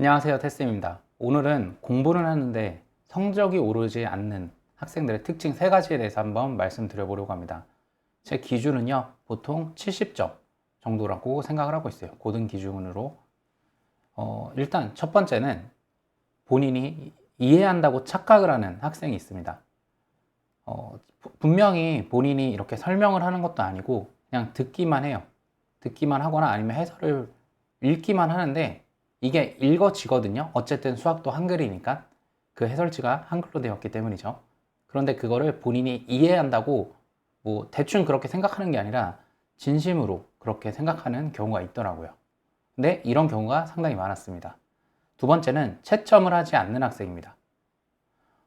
안녕하세요 테스입니다. 오늘은 공부를 하는데 성적이 오르지 않는 학생들의 특징 세 가지에 대해서 한번 말씀드려 보려고 합니다. 제 기준은요 보통 70점 정도라고 생각을 하고 있어요. 고등 기준으로. 어, 일단 첫 번째는 본인이 이해한다고 착각을 하는 학생이 있습니다. 어, 부- 분명히 본인이 이렇게 설명을 하는 것도 아니고 그냥 듣기만 해요. 듣기만 하거나 아니면 해설을 읽기만 하는데 이게 읽어지거든요. 어쨌든 수학도 한글이니까 그 해설지가 한글로 되었기 때문이죠. 그런데 그거를 본인이 이해한다고 뭐 대충 그렇게 생각하는 게 아니라 진심으로 그렇게 생각하는 경우가 있더라고요. 근데 이런 경우가 상당히 많았습니다. 두 번째는 채점을 하지 않는 학생입니다.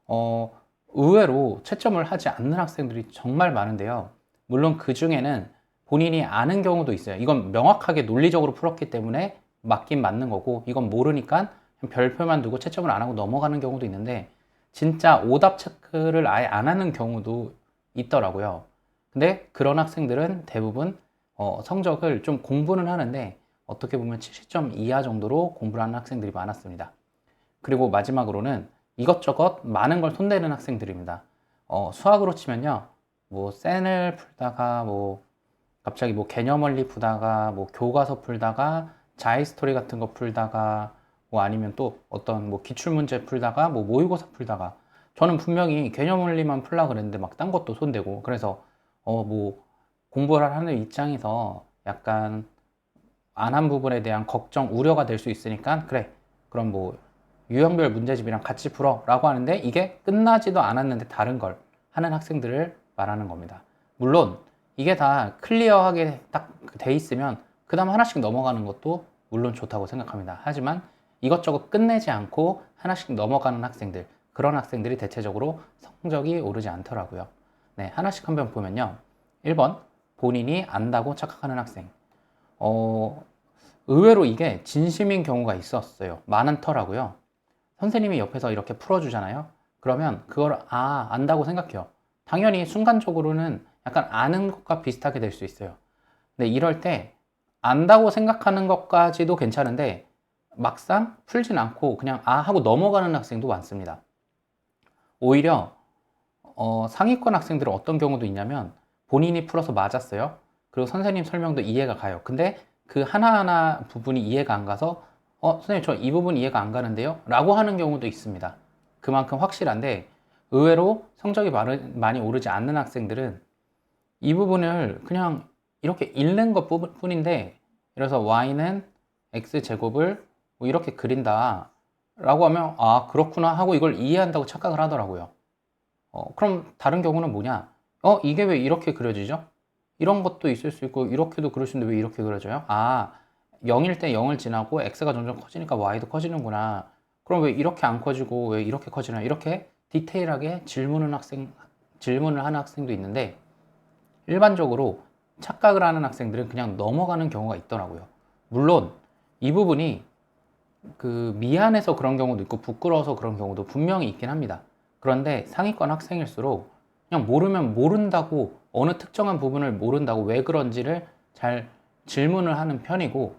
어, 의외로 채점을 하지 않는 학생들이 정말 많은데요. 물론 그 중에는 본인이 아는 경우도 있어요. 이건 명확하게 논리적으로 풀었기 때문에 맞긴 맞는 거고, 이건 모르니까 별표만 두고 채점을 안 하고 넘어가는 경우도 있는데, 진짜 오답 체크를 아예 안 하는 경우도 있더라고요. 근데 그런 학생들은 대부분 어, 성적을 좀 공부는 하는데, 어떻게 보면 70점 이하 정도로 공부를 하는 학생들이 많았습니다. 그리고 마지막으로는 이것저것 많은 걸 손대는 학생들입니다. 어, 수학으로 치면요, 뭐 센을 풀다가 뭐 갑자기 뭐 개념 원리 풀다가 뭐 교과서 풀다가 자이 스토리 같은 거 풀다가 뭐 아니면 또 어떤 뭐 기출 문제 풀다가 뭐 모의고사 풀다가 저는 분명히 개념 원리만 풀라 그랬는데 막 딴 것도 손대고 그래서 어 뭐 공부를 하는 입장에서 약간 안 한 부분에 대한 걱정 우려가 될 수 있으니까 그래 그럼 뭐 유형별 문제집이랑 같이 풀어라고 하는데 이게 끝나지도 않았는데 다른 걸 하는 학생들을 말하는 겁니다. 물론 이게 다 클리어하게 딱 돼 있으면 그 다음 하나씩 넘어가는 것도 물론 좋다고 생각합니다. 하지만 이것저것 끝내지 않고 하나씩 넘어가는 학생들, 그런 학생들이 대체적으로 성적이 오르지 않더라고요. 네, 하나씩 한 번 보면요. 1번, 본인이 안다고 착각하는 학생. 어, 의외로 이게 진심인 경우가 있었어요. 많더라고요. 선생님이 옆에서 이렇게 풀어주잖아요. 그러면 그걸 아, 안다고 생각해요. 당연히 순간적으로는 약간 아는 것과 비슷하게 될 수 있어요. 근데 이럴 때 안다고 생각하는 것까지도 괜찮은데 막상 풀진 않고 그냥 아 하고 넘어가는 학생도 많습니다. 오히려 어, 상위권 학생들은 어떤 경우도 있냐면 본인이 풀어서 맞았어요. 그리고 선생님 설명도 이해가 가요. 근데 그 하나하나 부분이 이해가 안 가서 어, 선생님 저 이 부분 이해가 안 가는데요? 라고 하는 경우도 있습니다. 그만큼 확실한데 의외로 성적이 많이 오르지 않는 학생들은 이 부분을 그냥 이렇게 읽는 것 뿐- 뿐인데 그래서 y는 x 제곱을 뭐 이렇게 그린다 라고 하면 아 그렇구나 하고 이걸 이해한다고 착각을 하더라고요. 어, 그럼 다른 경우는 뭐냐? 어 이게 왜 이렇게 그려지죠? 이런 것도 있을 수 있고 이렇게도 그릴 수 있는데 왜 이렇게 그려져요? 아 0일 때 0을 지나고 x가 점점 커지니까 y도 커지는구나. 그럼 왜 이렇게 안 커지고 왜 이렇게 커지나? 이렇게 디테일하게 질문을 학생 질문을 하는 학생도 있는데 일반적으로 착각을 하는 학생들은 그냥 넘어가는 경우가 있더라고요. 물론 이 부분이 그 미안해서 그런 경우도 있고 부끄러워서 그런 경우도 분명히 있긴 합니다. 그런데 상위권 학생일수록 그냥 모르면 모른다고 어느 특정한 부분을 모른다고 왜 그런지를 잘 질문을 하는 편이고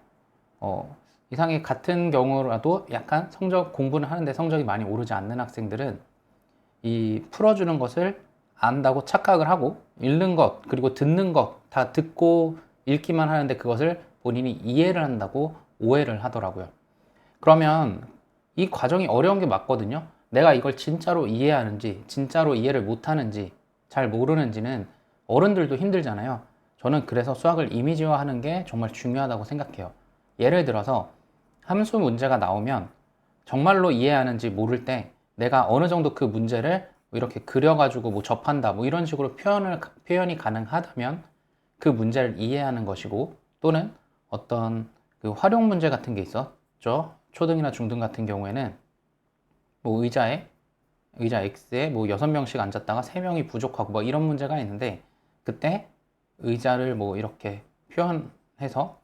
어, 이상의 같은 경우라도 약간 성적 공부는 하는데 성적이 많이 오르지 않는 학생들은 이 풀어주는 것을 안다고 착각을 하고 읽는 것 그리고 듣는 것 다 듣고 읽기만 하는데 그것을 본인이 이해를 한다고 오해를 하더라고요. 그러면 이 과정이 어려운 게 맞거든요. 내가 이걸 진짜로 이해하는지 진짜로 이해를 못하는지 잘 모르는지는 어른들도 힘들잖아요. 저는 그래서 수학을 이미지화하는 게 정말 중요하다고 생각해요. 예를 들어서 함수 문제가 나오면 정말로 이해하는지 모를 때 내가 어느 정도 그 문제를 뭐 이렇게 그려가지고 뭐 접한다 뭐 이런 식으로 표현을 표현이 가능하다면 그 문제를 이해하는 것이고 또는 어떤 그 활용 문제 같은 게 있었죠? 초등이나 중등 같은 경우에는 뭐 의자에 의자 X에 뭐 여섯 명씩 앉았다가 세 명이 부족하고 뭐 이런 문제가 있는데 그때 의자를 뭐 이렇게 표현해서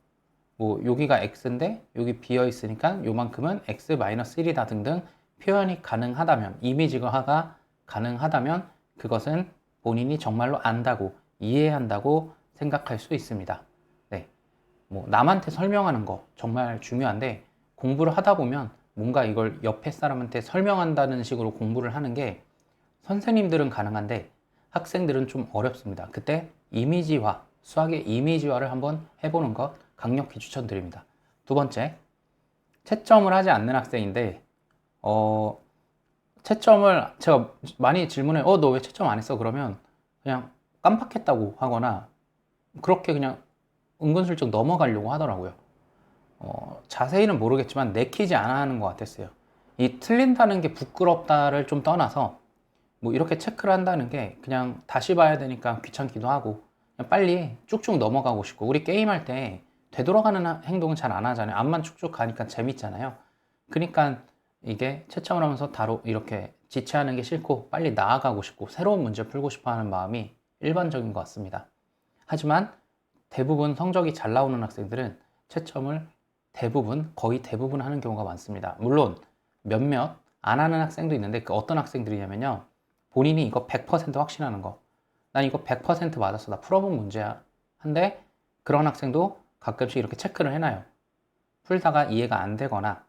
뭐 여기가 x인데 여기 비어 있으니까 요만큼은 x 1이다 등등 표현이 가능하다면 이미지화가 가능하다면 그것은 본인이 정말로 안다고 이해한다고 생각할 수 있습니다. 네. 뭐 남한테 설명하는 거 정말 중요한데 공부를 하다 보면 뭔가 이걸 옆에 사람한테 설명한다는 식으로 공부를 하는 게 선생님들은 가능한데 학생들은 좀 어렵습니다. 그때 이미지화, 수학의 이미지화를 한번 해보는 것 강력히 추천드립니다. 두 번째, 채점을 하지 않는 학생인데, 어, 채점을 제가 많이 질문해, 어, 너 왜 채점 안 했어? 그러면 그냥 깜빡했다고 하거나 그렇게 그냥 은근슬쩍 넘어가려고 하더라고요. 어, 자세히는 모르겠지만 내키지 않아 하는 것 같았어요. 이 틀린다는 게 부끄럽다를 좀 떠나서 뭐 이렇게 체크를 한다는 게 그냥 다시 봐야 되니까 귀찮기도 하고 그냥 빨리 쭉쭉 넘어가고 싶고 우리 게임할 때 되돌아가는 하- 행동은 잘 안 하잖아요. 앞만 쭉쭉 가니까 재밌잖아요. 그러니까 이게 채점을 하면서 다로 이렇게 지체하는 게 싫고 빨리 나아가고 싶고 새로운 문제 풀고 싶어 하는 마음이 일반적인 것 같습니다. 하지만 대부분 성적이 잘 나오는 학생들은 채점을 대부분, 거의 대부분 하는 경우가 많습니다. 물론 몇몇 안 하는 학생도 있는데 그 어떤 학생들이냐면요. 본인이 이거 100% 확신하는 거. 난 이거 100% 맞았어. 나 풀어본 문제야. 한데 그런 학생도 가끔씩 이렇게 체크를 해놔요. 풀다가 이해가 안 되거나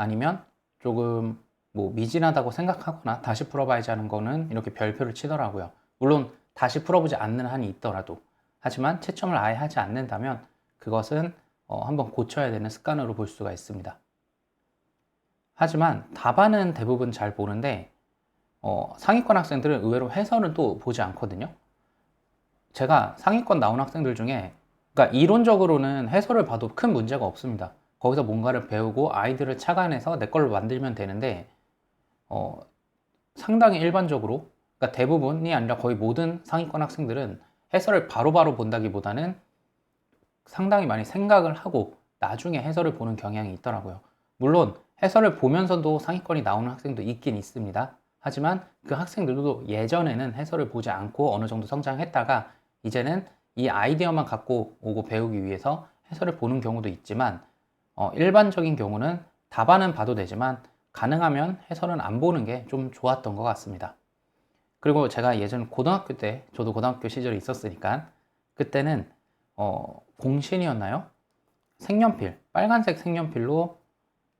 아니면 조금 뭐 미진하다고 생각하거나 다시 풀어봐야지 하는 거는 이렇게 별표를 치더라고요. 물론 다시 풀어보지 않는 한이 있더라도 하지만 채점을 아예 하지 않는다면 그것은 어, 한번 고쳐야 되는 습관으로 볼 수가 있습니다. 하지만 답안은 대부분 잘 보는데 어, 상위권 학생들은 의외로 해설은 또 보지 않거든요. 제가 상위권 나온 학생들 중에 그러니까 이론적으로는 해설을 봐도 큰 문제가 없습니다. 거기서 뭔가를 배우고 아이들을 착안해서 내 걸로 만들면 되는데 어, 상당히 일반적으로 그러니까 대부분이 아니라 거의 모든 상위권 학생들은 해설을 바로 바로 본다기보다는 상당히 많이 생각을 하고 나중에 해설을 보는 경향이 있더라고요. 물론 해설을 보면서도 상위권이 나오는 학생도 있긴 있습니다. 하지만 그 학생들도 예전에는 해설을 보지 않고 어느 정도 성장했다가 이제는 이 아이디어만 갖고 오고 배우기 위해서 해설을 보는 경우도 있지만 어, 일반적인 경우는 답안은 봐도 되지만 가능하면 해설은 안 보는 게 좀 좋았던 것 같습니다. 그리고 제가 예전 고등학교 때 저도 고등학교 시절에 있었으니까 그때는 어, 공신이었나요? 색연필, 빨간색 색연필로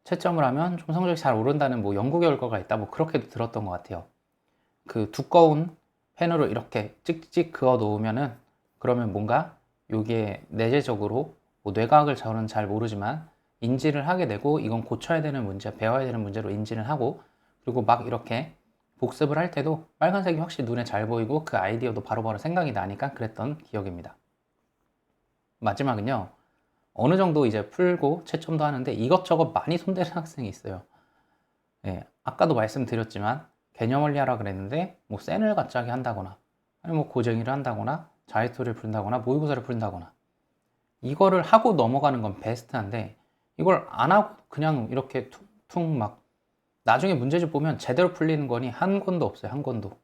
채점을 하면 좀 성적이 잘 오른다는 뭐 연구 결과가 있다 뭐 그렇게도 들었던 것 같아요. 그 두꺼운 펜으로 이렇게 찍찍 그어 놓으면은 그러면 뭔가 여기에 내재적으로 뭐 뇌과학을 저는 잘 모르지만 인지를 하게 되고 이건 고쳐야 되는 문제, 배워야 되는 문제로 인지를 하고 그리고 막 이렇게 복습을 할 때도 빨간색이 확실히 눈에 잘 보이고 그 아이디어도 바로 바로 생각이 나니까 그랬던 기억입니다. 마지막은요. 어느 정도 이제 풀고 채점도 하는데 이것저것 많이 손대는 학생이 있어요. 예, 아까도 말씀드렸지만 개념 원리 하라 그랬는데 뭐 센을 갑자기 한다거나 아니 뭐 고정의를 한다거나 자의토를 부른다거나 모의고사를 부른다거나 이거를 하고 넘어가는 건 베스트한데 이걸 안 하고 그냥 이렇게 퉁퉁 막 나중에 문제집 보면 제대로 풀리는 거니 한 권도 없어요 한 권도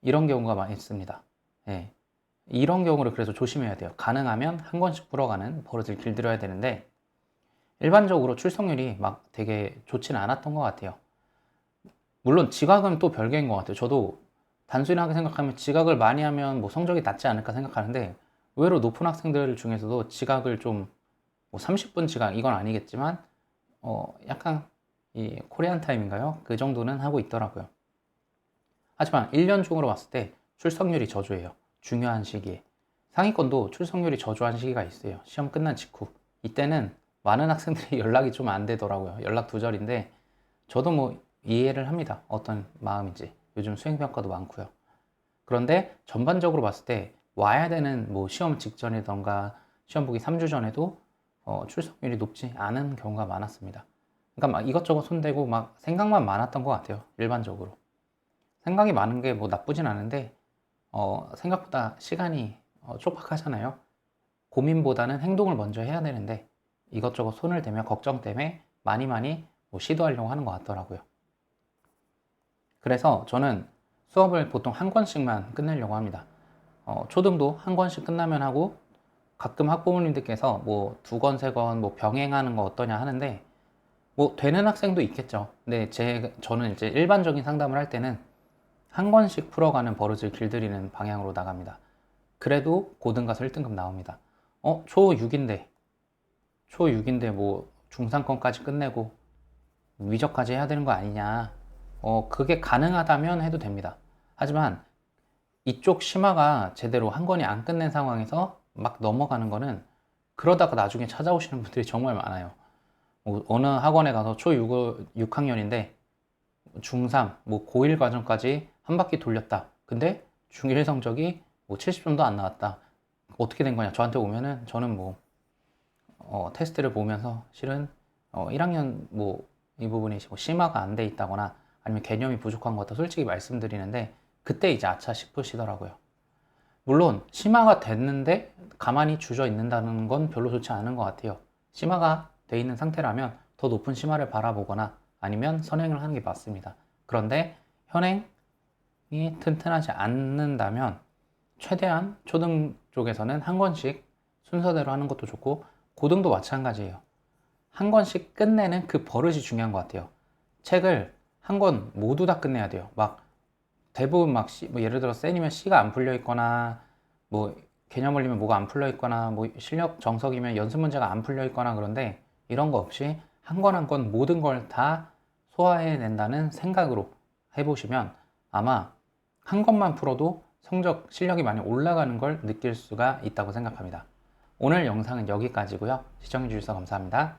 이런 경우가 많이 있습니다. 예. 이런 경우를 그래서 조심해야 돼요. 가능하면 한 권씩 풀어가는 버릇을 길들여야 되는데 일반적으로 출석률이 막 되게 좋지는 않았던 것 같아요. 물론 지각은 또 별개인 것 같아요. 저도 단순하게 생각하면 지각을 많이 하면 뭐 성적이 낮지 않을까 생각하는데 의외로 높은 학생들 중에서도 지각을 좀 뭐 30분 지각 이건 아니겠지만 어 약간 이 코리안 타임인가요? 그 정도는 하고 있더라고요. 하지만 1년 중으로 봤을 때 출석률이 저조해요. 중요한 시기에. 상위권도 출석률이 저조한 시기가 있어요. 시험 끝난 직후. 이때는 많은 학생들이 연락이 좀 안 되더라고요. 연락 두절인데 저도 뭐 이해를 합니다. 어떤 마음인지. 요즘 수행평가도 많고요. 그런데 전반적으로 봤을 때 와야 되는 뭐 시험 직전이던가 시험 보기 3주 전에도 어, 출석률이 높지 않은 경우가 많았습니다. 그러니까 막 이것저것 손대고 막 생각만 많았던 것 같아요. 일반적으로. 생각이 많은 게 뭐 나쁘진 않은데 어, 생각보다 시간이 어, 촉박하잖아요. 고민보다는 행동을 먼저 해야 되는데 이것저것 손을 대며 걱정 때문에 많이 많이 뭐 시도하려고 하는 것 같더라고요. 그래서 저는 수업을 보통 한 권씩만 끝내려고 합니다. 어, 초등도 한 권씩 끝나면 하고 가끔 학부모님들께서 뭐 두 권, 세 권 뭐 병행하는 거 어떠냐 하는데 뭐 되는 학생도 있겠죠. 근데 제 저는 이제 일반적인 상담을 할 때는 한 권씩 풀어가는 버릇을 길들이는 방향으로 나갑니다. 그래도 고등 가서 1등급 나옵니다. 어, 초 6인데, 초 6인데 뭐 중상권까지 끝내고 위적까지 해야 되는 거 아니냐. 어, 그게 가능하다면 해도 됩니다. 하지만 이쪽 심화가 제대로 한 권이 안 끝낸 상황에서 막 넘어가는 거는 그러다가 나중에 찾아오시는 분들이 정말 많아요. 뭐 어느 학원에 가서 초 6, 6학년인데 중3, 뭐 고1 과정까지 한 바퀴 돌렸다. 근데 중1 성적이 뭐 70점도 안 나왔다. 어떻게 된 거냐? 저한테 오면은 저는 뭐 어, 테스트를 보면서 실은 어, 1학년 뭐 이 부분이 뭐 심화가 안 돼 있다거나 아니면 개념이 부족한 것 같다 솔직히 말씀드리는데 그때 이제 아차 싶으시더라고요. 물론 심화가 됐는데 가만히 주저 있는다는 건 별로 좋지 않은 것 같아요. 심화가 돼 있는 상태라면 더 높은 심화를 바라보거나 아니면 선행을 하는 게 맞습니다. 그런데 현행이 튼튼하지 않는다면 최대한 초등 쪽에서는 한 권씩 순서대로 하는 것도 좋고 고등도 마찬가지예요. 한 권씩 끝내는 그 버릇이 중요한 것 같아요. 책을 한 권 모두 다 끝내야 돼요. 막 대부분 막 C, 뭐 예를 들어 센이면 C가 안 풀려 있거나 뭐 개념 원리면 뭐가 안 풀려 있거나 뭐 실력 정석이면 연습 문제가 안 풀려 있거나 그런데 이런 거 없이 한권한권 모든 걸 다 소화해낸다는 생각으로 해보시면 아마 한 것만 풀어도 성적 실력이 많이 올라가는 걸 느낄 수가 있다고 생각합니다. 오늘 영상은 여기까지고요. 시청해 주셔서 감사합니다.